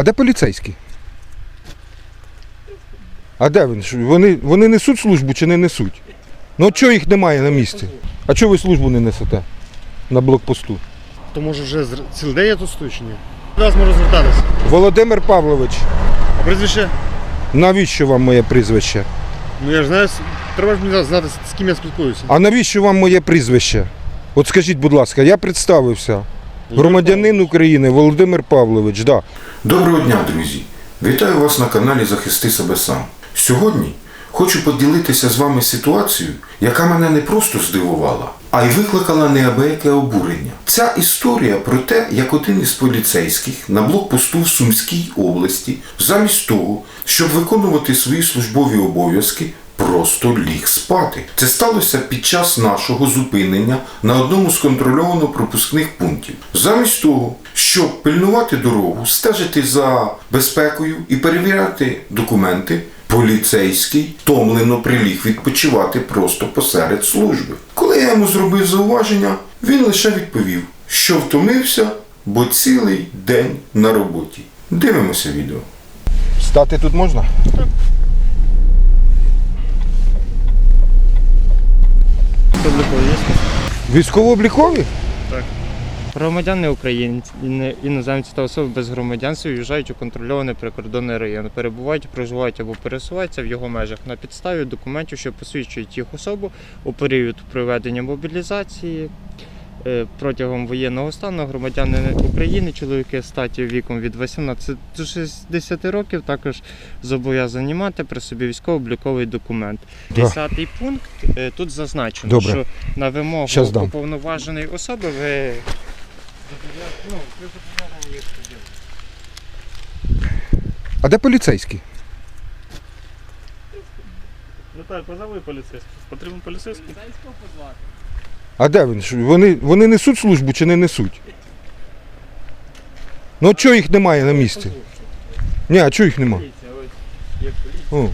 А де поліцейські? А де? Що, Вони, вони несуть службу чи не несуть? Ну чого їх немає на місці? А чого ви службу не несете на блокпосту? То може вже цілий день я тут стою чи ні? До вас можу звертатися. Володимир Павлович, А прізвище? навіщо вам моє прізвище? Ну я ж знаю, треба ж мені знати, з ким я спілкуюся. А навіщо вам моє прізвище? От скажіть, будь ласка, я представився. Громадянин України Володимир Павлович, да. Доброго дня, друзі! Вітаю вас на каналі Захисти себе сам. Сьогодні хочу поділитися з вами ситуацією, яка мене не просто здивувала, а й викликала неабияке обурення. Ця історія про те, як один із поліцейських на блокпосту в Сумській області, замість того, щоб виконувати свої службові обов'язки, просто ліг спати. Це сталося під час нашого зупинення на одному з контрольовано-пропускних пунктів. Замість того, щоб пильнувати дорогу, стежити за безпекою і перевіряти документи, поліцейський томлено приліг відпочивати просто посеред служби. Коли я йому зробив зауваження, він лише відповів, що втомився, бо цілий день на роботі. Дивимося відео. Стати тут можна? Є? Військово-облікові? Громадяни України, іноземці та особи без громадянства в'їжджають у контрольований прикордонний район, перебувають, проживають або пересуваються в його межах на підставі документів, що посвідчують їх особу у період проведення мобілізації. Е, Протягом воєнного стану громадяни України, чоловіки статі віком від 18 до 60 років, також зобов'язані мати при собі військово-обліковий документ. Десятий пункт е, тут зазначено, Добре. що на вимогу Щас дам. уповноваженої особи ви ну, ви зобов'язані їх. А де поліцейські? Наталь, позови поліцейських. Потрібен поліцейський? А де вони? Вони, вони несуть службу чи не несуть? Ну чого їх немає на місці? Ні, а чого їх немає? О,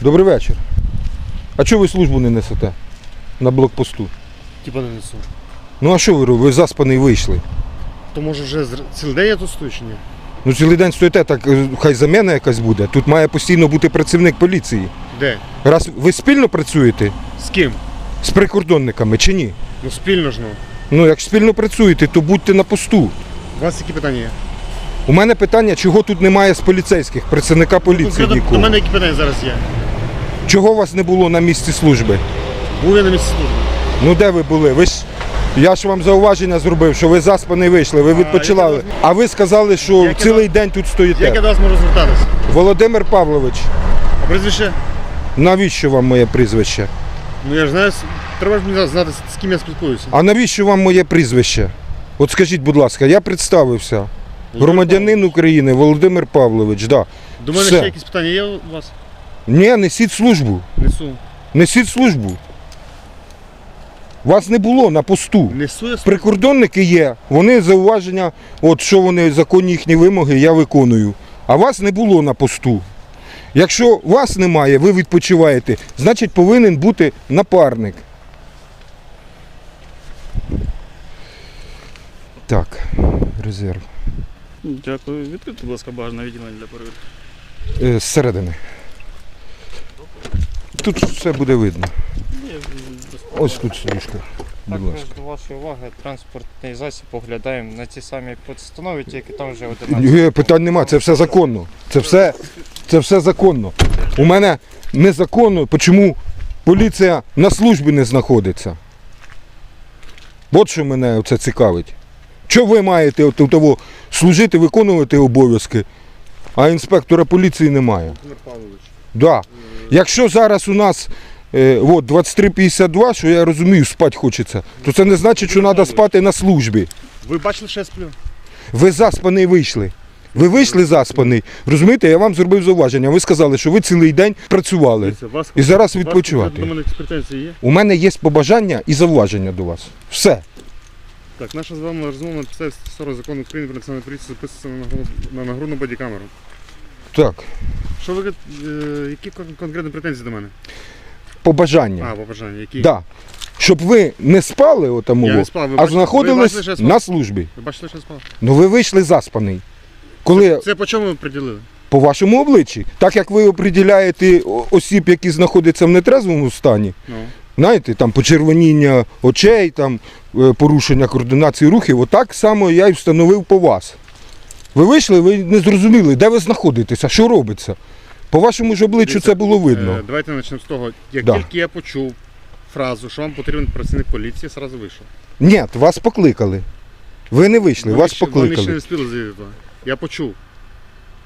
Добрий вечір. А чого ви службу не несете на блокпосту? Типа не несу. Ну а що ви робите? Ви заспаний вийшли. То може вже цілий день я тут стою чи ні? Ну цілий день стоїте, так е, хай заміна якась буде. Тут має постійно бути працівник поліції. Де? Раз ви спільно працюєте З ким? З прикордонниками чи ні? Ну спільно ж ну. Ну, як спільно працюєте, то будьте на посту. У вас які питання є? У мене питання, чого тут немає з поліцейських, працівника поліції Конкретно до нікого. мене які питання зараз є? Чого вас не було на місці служби? Був я на місці служби. Ну де ви були? Ви ж я ж вам зауваження зробив, що ви заспаний вийшли, ви відпочивали. яке А ви сказали, що Яке цілий день тут Як я стоїте. до вас можу звертатися? Володимир Павлович, А прізвище? навіщо вам моє прізвище? Ну я ж знаю, с- треба ж мені знати, з- ким я спілкуюся. А навіщо вам моє прізвище? От скажіть, будь ласка, я представився. Громадянин України Володимир Павлович, да. До мене Все. ще якісь питання є у вас? Ні, несіть службу. Несу. Несіть службу. Вас не було на посту. Несу я службу. Прикордонники є, вони зауваження, от що вони законні їхні вимоги, я виконую. А вас не було на посту. Якщо вас немає, ви відпочиваєте, значить повинен бути напарник. Так, резерв. Дякую. Відкрити, будь ласка, багажне відділення для перевірки. Е, зсередини. Тут все буде видно. Ось тут сидушка. Також до вашої уваги транспортний засіб поглядаємо на ці самі постанови, тільки там вже 11. Ні, питань нема, це все законно. Це все, це все законно. У мене незаконно, чому поліція на службі не знаходиться. От що мене це цікавить. Що ви маєте от, того служити, виконувати обов'язки, а інспектора поліції немає? Володимир Павлович. Да. Якщо зараз у нас от, 23.52, що я розумію, спати хочеться, то це не значить, що треба спати на службі. Ви бачили, що я сплю? Ви заспаний вийшли. Ви вийшли заспаний. Розумієте, я вам зробив зауваження. Ви сказали, що ви цілий день працювали. І зараз відпочивати. У мене є побажання і зауваження до вас. Все. Так, наша з вами розмова на підставі 40 закону України про національну поліцію записується на нагрудну- бодікамеру. Так, Що ви, е, які конкретні претензії до мене? Побажання. А, побажання, які? Да. Щоб ви не спали отаму, Я не спав, ви а бачите- ви знаходились бачили, що я спав? на службі. Ви бачили, що я спав? Ну ви вийшли заспаний. Коли Це по чому ви приділили? по вашому обличчі, так як ви определяєте о- осіб, які знаходяться в нетрезвому стані, Ну. знаєте, там почервоніння очей, там е, порушення координації рухів, отак само я і встановив по вас. Ви вийшли, ви не зрозуміли, де ви знаходитеся, що робиться. По вашому ж обличчю це було видно. Е, давайте почнемо з того. Як Да. тільки я почув фразу, що вам потрібен працівник поліції, одразу вийшов. Ні, вас покликали. Ви не вийшли, Вони вас ще- Вони ще покликали. не встигли зайти. Я почув.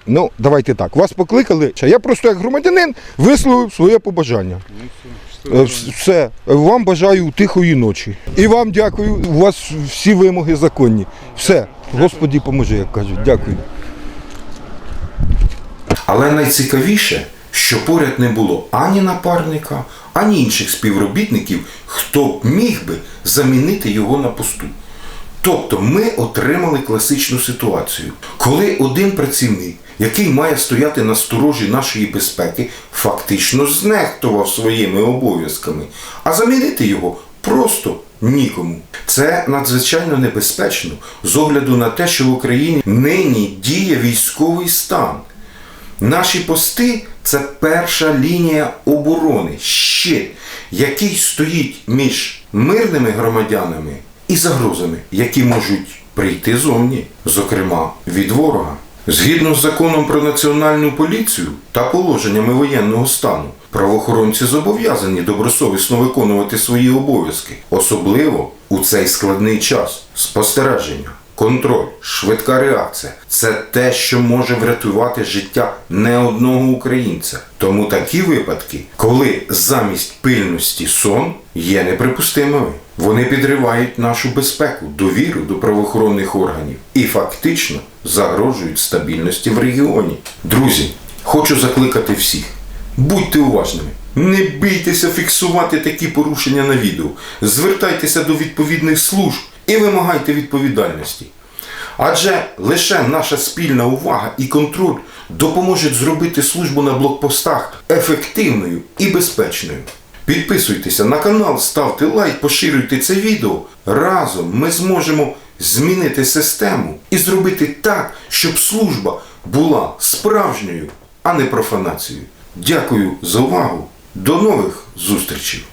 Ну, давайте так. Вас покликали. Я просто як громадянин висловив своє побажання. Ну, все. Е, вс- Все. Вам бажаю тихої ночі. І вам дякую. У вас всі вимоги законні. Все. Господі поможи, як кажуть. Дякую. Але найцікавіше, що поряд не було ані напарника, ані інших співробітників, хто б міг би замінити його на посту. Тобто ми отримали класичну ситуацію, коли один працівник, який має стояти на сторожі нашої безпеки, фактично знехтував своїми обов'язками, а замінити його просто нікому. Це надзвичайно небезпечно з огляду на те, що в Україні нині діє військовий стан. Наші пости це перша лінія оборони, щит, який стоїть між мирними громадянами і загрозами, які можуть прийти зовні, зокрема від ворога. Згідно з законом про національну поліцію та положеннями воєнного стану, правоохоронці зобов'язані добросовісно виконувати свої обов'язки, особливо у цей складний час спостереження. Контроль, швидка реакція це те, що може врятувати життя не одного українця. Тому такі випадки, коли замість пильності сон, є неприпустимими. Вони підривають нашу безпеку, довіру до правоохоронних органів і фактично загрожують стабільності в регіоні. Друзі, хочу закликати всіх. Будьте уважними. Не бійтеся фіксувати такі порушення на відео. Звертайтеся до відповідних служб і вимагайте відповідальності. Адже лише наша спільна увага і контроль допоможуть зробити службу на блокпостах ефективною і безпечною. Підписуйтеся на канал, ставте лайк, поширюйте це відео. Разом ми зможемо змінити систему і зробити так, щоб служба була справжньою, а не профанацією. Дякую за увагу. До нових зустрічей!